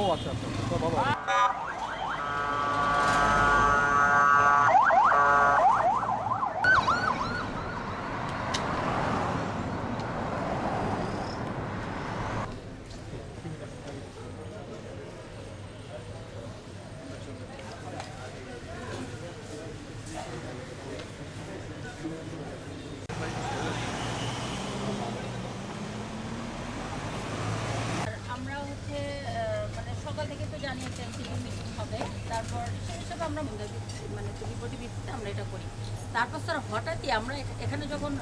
ও আচ্ছা আচ্ছা তো বাবা আর আমরা হচ্ছে আহ, মানে সকাল থেকে তো জানি একটা এমসিকিউ মিটিং হবে। তারপর সেই হিসাবে আমরা মানে রিপোর্টের ভিত্তিতে আমরা এটা করি। তারপর স্যার হঠাৎই আমরা এখানে যখন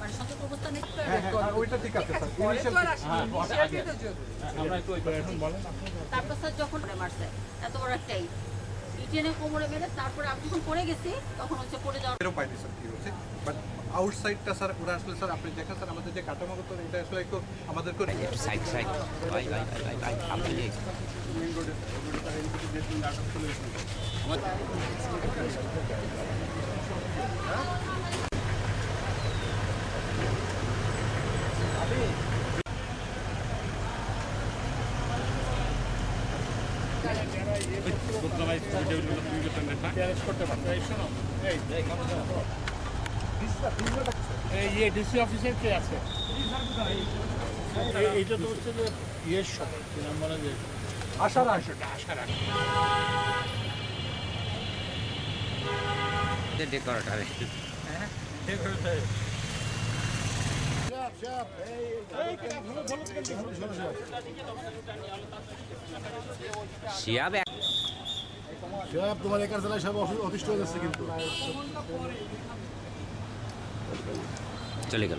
মানে সতর্ক অবস্থানে হ্যাঁ হ্যাঁ ইনিশিয়াল তারপর স্যার যখন মারছে এত বড় একটাই ইটেনে কোমরে মেরে তারপরে আমি যখন পড়ে গেছি তখন হচ্ছে পড়ে যাওয়ার এরও কি হচ্ছে বাট আউটসাইডটা স্যার ওরা আসলে স্যার আপনি দেখেন স্যার আমাদের যে কাঠামোগত এটা আসলে একটু আমাদের করে সাইড সাইড আই আই আই আই আপনি মেইন রোডে রোডে তার এদিকে ইয়ে ডিসি অফিসের কে আছে এইটা তো হচ্ছে যে ইয়ের সময় কি নাম বলে যে আশার আশা আসার আগে ডেকোরেটর শিয়াব এক সাহেব তোমার একার জেলায় সব অসু- অতিষ্ঠ হয়ে যাচ্ছে কিন্তু चलेगा